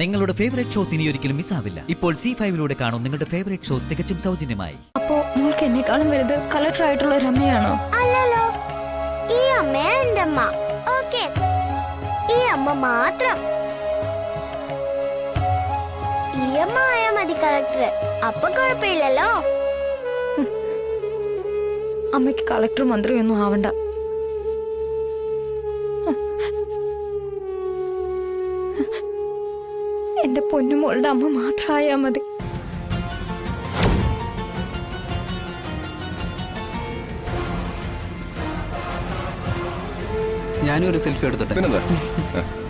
നിങ്ങളുടെ favourite shows ഇനി ഒരിക്കലും മിസ്സാവില്ല ഇപ്പോൾ സി ഫൈവിലൂടെ കാണും നിങ്ങളുടെ ഫേവറേറ്റ് ഷോസ് തികച്ചും സൗജന്യമായി. അപ്പോ നിങ്ങൾക്ക് എന്നെക്കാളും വലുത് കളക്ടർ ആയിട്ടുള്ള ഒരു അമ്മയാണോ? അല്ലല്ലോ. ഈ അമ്മ എന്റെ അമ്മ ഓക്കെ ഈ അമ്മ മാത്രം. ഈ അമ്മ ആയാ മതി കളക്ടർ അപ്പൊ കുഴപ്പമില്ലല്ലോ. അമ്മയ്ക്ക് കളക്ടർ മന്ത്രിയൊന്നും ആവണ്ട. പൊന്നുമോളുടെ അമ്മ മാത്രമായാ മതി. ഞാനും ഒരു സെൽഫി എടുത്തോട്ടെ.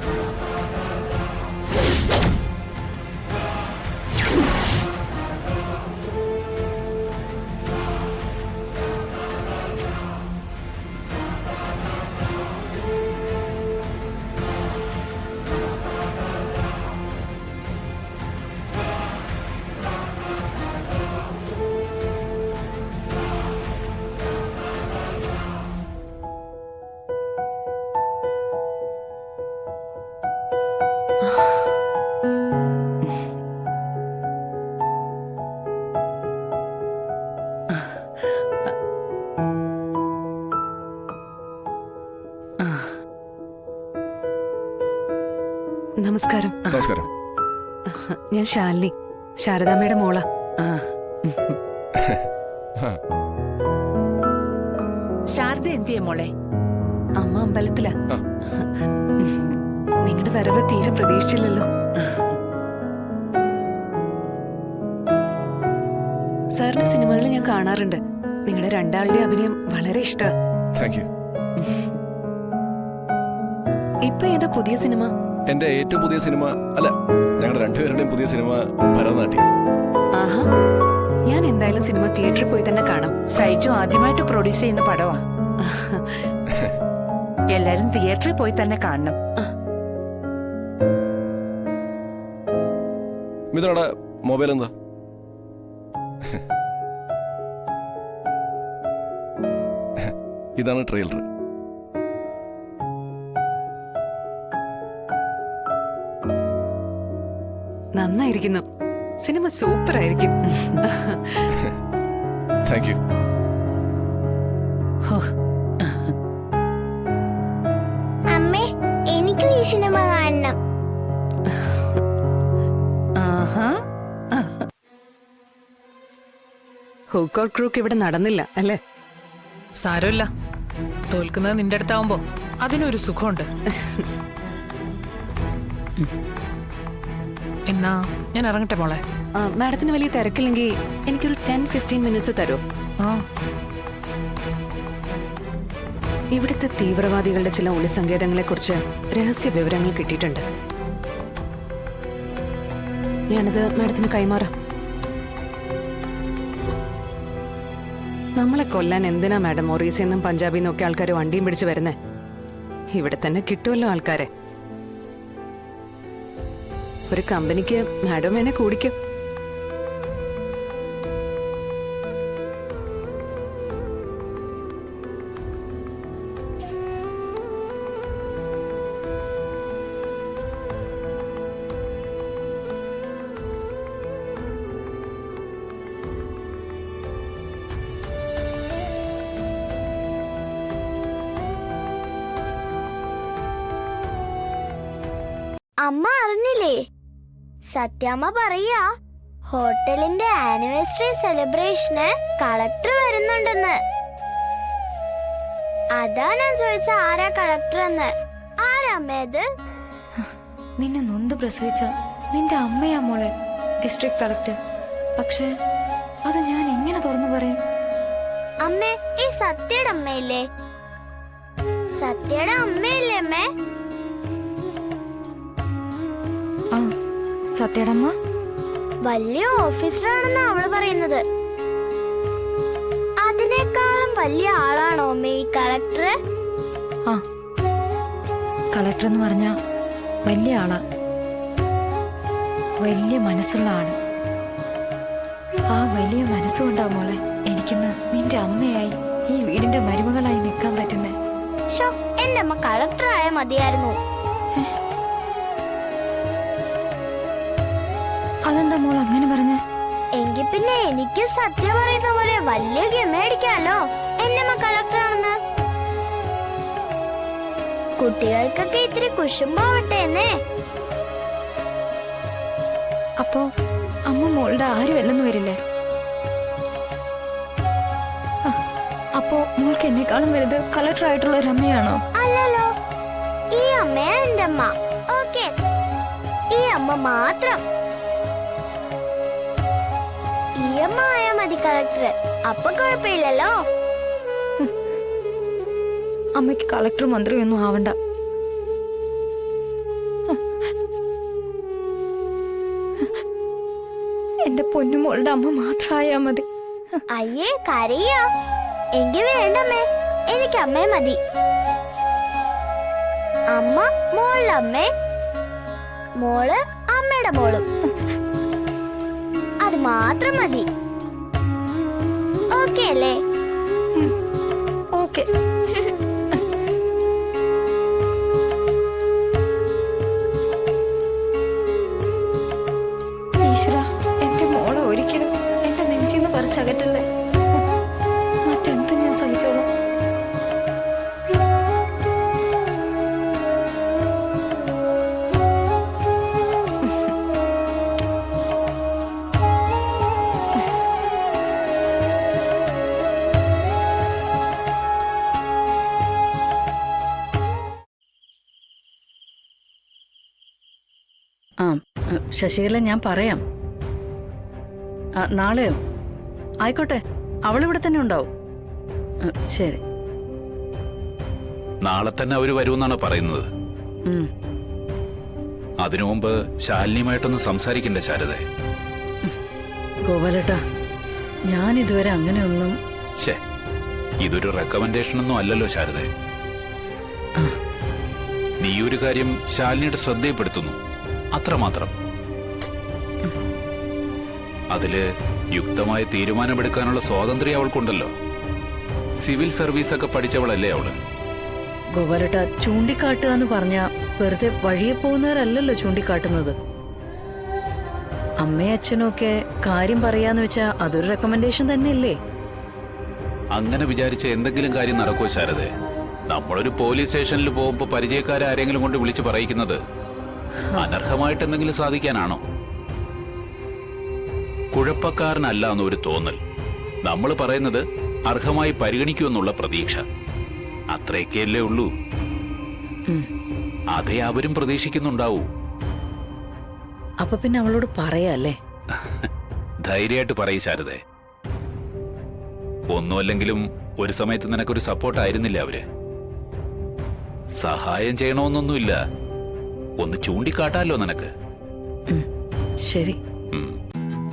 നമസ്കാരം. നമസ്കാരം. ഞാൻ ശാലിനി ശാരദാമ്മയുടെ മോള. ശാരദ എന്തിയെ മോളെ? അമ്മ അമ്പലത്തിലാ. നിങ്ങളുടെ വരവ് തീരെ പ്രതീക്ഷിച്ചില്ലല്ലോ. സാറിന്റെ സിനിമകൾ ഞാൻ കാണാറുണ്ട്. നിങ്ങളുടെ രണ്ടാളുടെ അഭിനയം വളരെ ഇഷ്ടാ. ഇപ്പൊ ഏതാ പുതിയ സിനിമ? എന്റെ ഏറ്റവും പുതിയ സിനിമ അല്ല ഞങ്ങളുടെ രണ്ടുപേരുടെയും പുതിയ സിനിമ ഭരതനാട്യം. ആഹാ. ഞാൻ എന്തായാലും സിനിമ തിയേറ്ററിൽ പോയി തന്നെ കാണാം. സൈജു ആദ്യമായിട്ട് പ്രൊഡ്യൂസ് ചെയ്യുന്ന പടവാ. എല്ലാരും തിയേറ്ററിൽ പോയി തന്നെ കാണണം. മിഥുനോടെ മൊബൈൽ എന്താ? ഇതാണ് ട്രെയിലർ. നന്നായിരിക്കുന്നു. സിനിമ സൂപ്പർ ആയിരിക്കും താങ്ക് യു അമ്മേ എനിക്കും ഈ സിനിമ കാണണം. ഹുക്കൗട്ട് ക്രൂക്ക് ഇവിടെ നടന്നില്ല അല്ലേ? സാരമില്ല. തോൽക്കുന്നത് നിന്റെ അടുത്താവുമ്പോ അതിനൊരു സുഖമുണ്ട്. എന്നാ ഞാൻ ഇറങ്ങട്ടെ മോളെ? മാഡത്തിന് വലിയ തിരക്കില്ലെങ്കിൽ എനിക്കൊരു ടെൻ ഫിഫ്റ്റീൻ മിനിറ്റ്സ് തരൂ. ഇവിടുത്തെ തീവ്രവാദികളുടെ ചില ഒളിസങ്കേതങ്ങളെക്കുറിച്ച് രഹസ്യ വിവരങ്ങൾ കിട്ടിയിട്ടുണ്ട്. ഞാനത് മാഡത്തിന് കൈമാറാം. നമ്മളെ കൊല്ലാൻ എന്തിനാ മാഡം നിന്നും പഞ്ചാബിൽ നിന്നൊക്കെ ആൾക്കാർ വണ്ടിയും പിടിച്ച് വരുന്നേ? ഇവിടെ തന്നെ കിട്ടുമല്ലോ ആൾക്കാരെ. ഒരു കമ്പനിക്ക് മാഡം എന്നെ കൂടിക്കും? അമ്മ അറിഞ്ഞില്ലേ? സത്യാമ്മ പറയാ ഹോട്ടലിന്റെ ആനിവേഴ്സറി സെലിബ്രേഷന് കളക്ടർ വരുന്നുണ്ടെന്ന്. അതാ ഞാൻ ചോദിച്ച ആരാ കളക്ടർ എന്ന് ആരാ അമ്മയത് നിന്നെ നൊന്ത് പ്രസവിച്ച നിന്റെ അമ്മയാ മോളെ ഡിസ്ട്രിക്ട് കളക്ടർ പക്ഷേ അത് ഞാൻ എങ്ങനെ തുറന്നു പറയും? അമ്മേ ഈ സത്യയുടെ അമ്മയില്ലേ? സത്യയുടെ അമ്മയില്ലേ അമ്മേ? ആ സത്യയുടെ വലിയ ഓഫീസറാണെന്ന് അവൾ പറയുന്നത്. അതിനേക്കാളും വലിയ ആളാണോ ഈ കളക്ടർ ആ കളക്ടർ എന്ന് പറഞ്ഞ വലിയ ആളാ. വലിയ മനസ്സുള്ള ആൾ. ആ വലിയ മനസ്സുകൊണ്ടാ മോളെ എനിക്കിന്ന് നിന്റെ അമ്മയായി ഈ വീടിന്റെ മരുമകളായി നിൽക്കാൻ പറ്റുന്നേ. എന്റെ അമ്മ കളക്ടറായ മതിയായിരുന്നു. അതെന്താ മോൾ അങ്ങനെ പറഞ്ഞു? എങ്കിൽ പിന്നെ എനിക്ക് സത്യം പറയുന്ന പോലെ വലിയ ഗമയടിക്കാലോ എന്നെ അമ്മ കളക്ടറാണെന്ന് കുട്ടികൾക്കൊക്കെ ഇത്തിരി കുശുമ്പാവട്ടെ എന്നേ. അപ്പോ അമ്മ മോളുടെ ആരും അല്ലെന്ന് വരില്ലേ? അപ്പോ മോൾക്ക് എന്നെക്കാളും വലുത് കളക്ടർ ആയിട്ടുള്ള ഒരു അമ്മയാണോ? അല്ലല്ലോ. ഈ അമ്മയാ എന്റെ അമ്മ. ഓക്കെ ഈ അമ്മ മാത്രം. ഈ അമ്മ ആയാ മതി കളക്ടർ അപ്പൊ കുഴപ്പമില്ലല്ലോ. അമ്മയ്ക്ക് കളക്ടർ മന്ത്രിയൊന്നും ആവണ്ട. എന്റെ പൊന്നുമോളുടെ അമ്മ മാത്രമായാ മതി. അയ്യേ കരയാ. എങ്കിൽ വേണ്ടമ്മേ എനിക്ക് അമ്മേ മതി. അമ്മ മോളുടെ അമ്മേ. മോൾ അമ്മയുടെ മോളും. മാത്രം മതി. ഓക്കെ അല്ലേ? ഓക്കെ. ഈശ്വര എന്റെ മോളെ ഒരിക്കലും എന്റെ നെഞ്ചിന്ന് പറിച്ചകറ്റല്ലേ. ഉം, ശശികല ഞാൻ പറയാം. നാളെയോ? ആയിക്കോട്ടെ അവളിവിടെ തന്നെ ഉണ്ടാവും. ശരി. നാളെ തന്നെ അവർ വരുമെന്നാണ് പറയുന്നത്. അതിനു മുമ്പ് ശാലിനിയുമായിട്ടൊന്ന് സംസാരിക്കണ്ടേ ശാരദ? ഗോപാലേട്ടാ ഞാൻ ഇതുവരെ അങ്ങനെയൊന്നും ശേ ഇതൊരു റെക്കമെൻഡേഷൻ ഒന്നും അല്ലല്ലോ ശാരദ. നീ ഒരു കാര്യം ശാലിനിയുടെ ശ്രദ്ധയപ്പെടുത്തുന്നു അത്രമാത്രം. അതിൽ യുക്തമായ തീരുമാനമെടുക്കാനുള്ള സ്വാതന്ത്ര്യം അവൾക്കുണ്ടല്ലോ. സിവിൽ സർവീസ് ഒക്കെ പഠിച്ചവളല്ലേ അവൾ? ഗോപാലേട്ടാ ചൂണ്ടിക്കാട്ടുക എന്ന് പറഞ്ഞ വെറുതെ വഴിയെ പോകുന്നവരല്ലല്ലോ ചൂണ്ടിക്കാട്ടുന്നത്. അമ്മയും അച്ഛനും ഒക്കെ കാര്യം പറയാന്ന് വെച്ചാ അതൊരു റെക്കമെൻഡേഷൻ തന്നെയല്ലേ? അങ്ങനെ വിചാരിച്ച എന്തെങ്കിലും കാര്യം നടക്കുമോ ശാരദേ? നമ്മളൊരു പോലീസ് സ്റ്റേഷനിൽ പോകുമ്പോ പരിചയക്കാരെ ആരെങ്കിലും കൊണ്ട് വിളിച്ചു പറയിക്കുന്നത് അനർഹമായിട്ട് എന്തെങ്കിലും സാധിക്കാനാണോ? കുഴപ്പക്കാരനല്ല എന്നൊരു തോന്നൽ. നമ്മൾ പറയുന്നത് അർഹമായി പരിഗണിക്കുമെന്നുള്ള പ്രതീക്ഷ. അത്രയൊക്കെയല്ലേ ഉള്ളൂ. അതേ അവരും പ്രതീക്ഷിക്കുന്നുണ്ടാവൂ. അപ്പൊ പിന്നെ അവളോട് പറയാല്ലേ ധൈര്യമായിട്ട് പറയും ശാരദേ. ഒന്നുമല്ലെങ്കിലും ഒരു സമയത്ത് നിനക്കൊരു സപ്പോർട്ട് ആയിരുന്നില്ല അവർ? സഹായം ചെയ്യണമെന്നൊന്നുമില്ല. ഒന്ന് ചൂണ്ടിക്കാട്ടാലോ നിനക്ക്? ശരി.